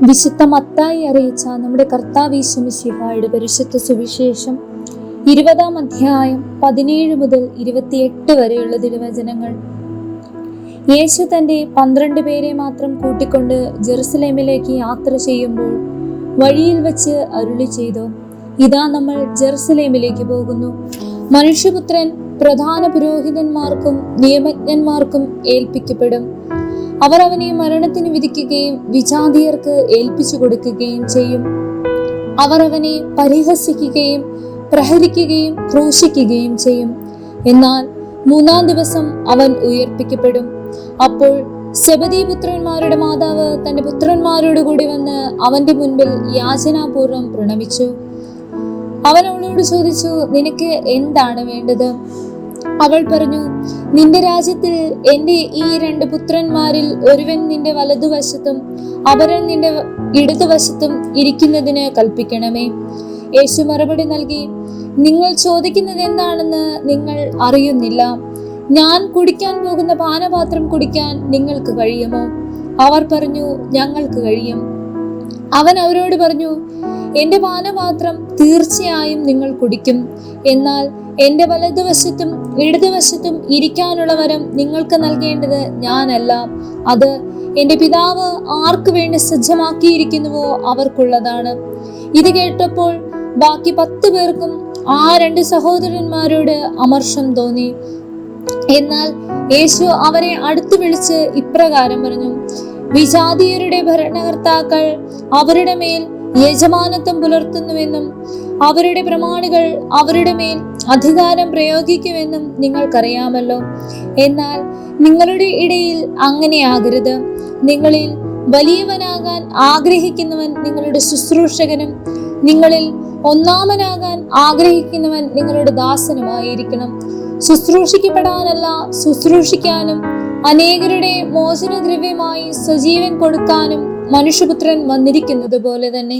വിശുദ്ധ മത്തായി അറിയിച്ച നമ്മുടെ കർത്താവീശ്വമിശിഹായുടെ പരിശുദ്ധ സുവിശേഷം ഇരുപതാം അധ്യായം പതിനേഴ് മുതൽ ഇരുപത്തിയെട്ട് വരെയുള്ള തിരുവചനങ്ങൾ. യേശു തന്റെ പന്ത്രണ്ട് പേരെ മാത്രം കൂട്ടിക്കൊണ്ട് ജെറുസലേമിലേക്ക് യാത്ര ചെയ്യുമ്പോൾ വഴിയിൽ വെച്ച് അരുളി ചെയ്തു ഇതാ നമ്മൾ ജെറുസലേമിലേക്ക് പോകുന്നു. മനുഷ്യപുത്രൻ പ്രധാന പുരോഹിതന്മാർക്കും നിയമജ്ഞന്മാർക്കും ഏൽപ്പിക്കപ്പെടും. അവർ അവനെ മരണത്തിന് വിധിക്കുകയും വിജാതിയർക്ക് ഏൽപ്പിച്ചു കൊടുക്കുകയും ചെയ്യും. അവർ അവനെ പരിഹസിക്കുകയും പ്രഹരിക്കുകയും ക്രൂശിക്കുകയും ചെയ്യും. എന്നാൽ മൂന്നാം ദിവസം അവൻ ഉയർപ്പിക്കപ്പെടും. അപ്പോൾ സെബദീപുത്രന്മാരുടെ മാതാവ് തന്റെ പുത്രന്മാരോട് കൂടി വന്ന് അവന്റെ മുൻപിൽ യാചനാപൂർവം പ്രണമിച്ചു. അവൻ അവളോട് ചോദിച്ചു നിനക്ക് എന്താണ് വേണ്ടത്? അവൾ പറഞ്ഞു നിന്റെ രാജ്യത്തിൽ എന്റെ ഈ രണ്ട് പുത്രന്മാരിൽ ഒരുവൻ നിന്റെ വലതുവശത്തും അപരൻ നിന്റെ ഇടതുവശത്തും ഇരിക്കുന്നതിന് കൽപ്പിക്കണമേ. യേശു മറുപടി നൽകി നിങ്ങൾ ചോദിക്കുന്നത് എന്താണെന്ന് നിങ്ങൾ അറിയുന്നില്ല. ഞാൻ കുടിക്കാൻ പോകുന്ന പാനപാത്രം കുടിക്കാൻ നിങ്ങൾക്ക് കഴിയുമോ? അവർ പറഞ്ഞു ഞങ്ങൾക്ക് കഴിയും. അവൻ അവരോട് പറഞ്ഞു എന്റെ പാനപാത്രം തീർച്ചയായും നിങ്ങൾ കുടിക്കും. എന്നാൽ എന്റെ വലതുവശത്തും ഇടതുവശത്തും ഇരിക്കാനുള്ള വരം നിങ്ങൾക്ക് നൽകേണ്ടത് ഞാനല്ല. അത് എന്റെ പിതാവ് ആർക്ക് വേണ്ടി സജ്ജമാക്കിയിരിക്കുന്നുവോ അവർക്കുള്ളതാണ്. ഇത് കേട്ടപ്പോൾ ബാക്കി പത്ത് പേർക്കും ആ രണ്ട് സഹോദരന്മാരോട് അമർഷം തോന്നി. എന്നാൽ യേശു അവരെ അടുത്തു വിളിച്ച് ഇപ്രകാരം പറഞ്ഞു വിജാതീയരുടെ ഭരണകർത്താക്കൾ അവരുടെ മേൽ യജമാനത്വം പുലർത്തുന്നുവെന്നും അവരുടെ പ്രമാണികൾ അവരുടെ മേൽ അധികാരം പ്രയോഗിക്കുമെന്നും നിങ്ങൾക്കറിയാമല്ലോ. എന്നാൽ നിങ്ങളുടെ ഇടയിൽ അങ്ങനെയാകരുത്. നിങ്ങളിൽ വലിയവനാകാൻ ആഗ്രഹിക്കുന്നവൻ നിങ്ങളുടെ ശുശ്രൂഷകനും നിങ്ങളിൽ ഒന്നാമനാകാൻ ആഗ്രഹിക്കുന്നവൻ നിങ്ങളുടെ ദാസനുമായിരിക്കണം. ശുശ്രൂഷിക്കപ്പെടാനല്ല ശുശ്രൂഷിക്കാനും അനേകരുടെ മോചനദ്രവ്യമായി സജീവൻ കൊടുക്കാനും മനുഷ്യപുത്രൻ വന്നിരിക്കുന്നത് പോലെ തന്നെ.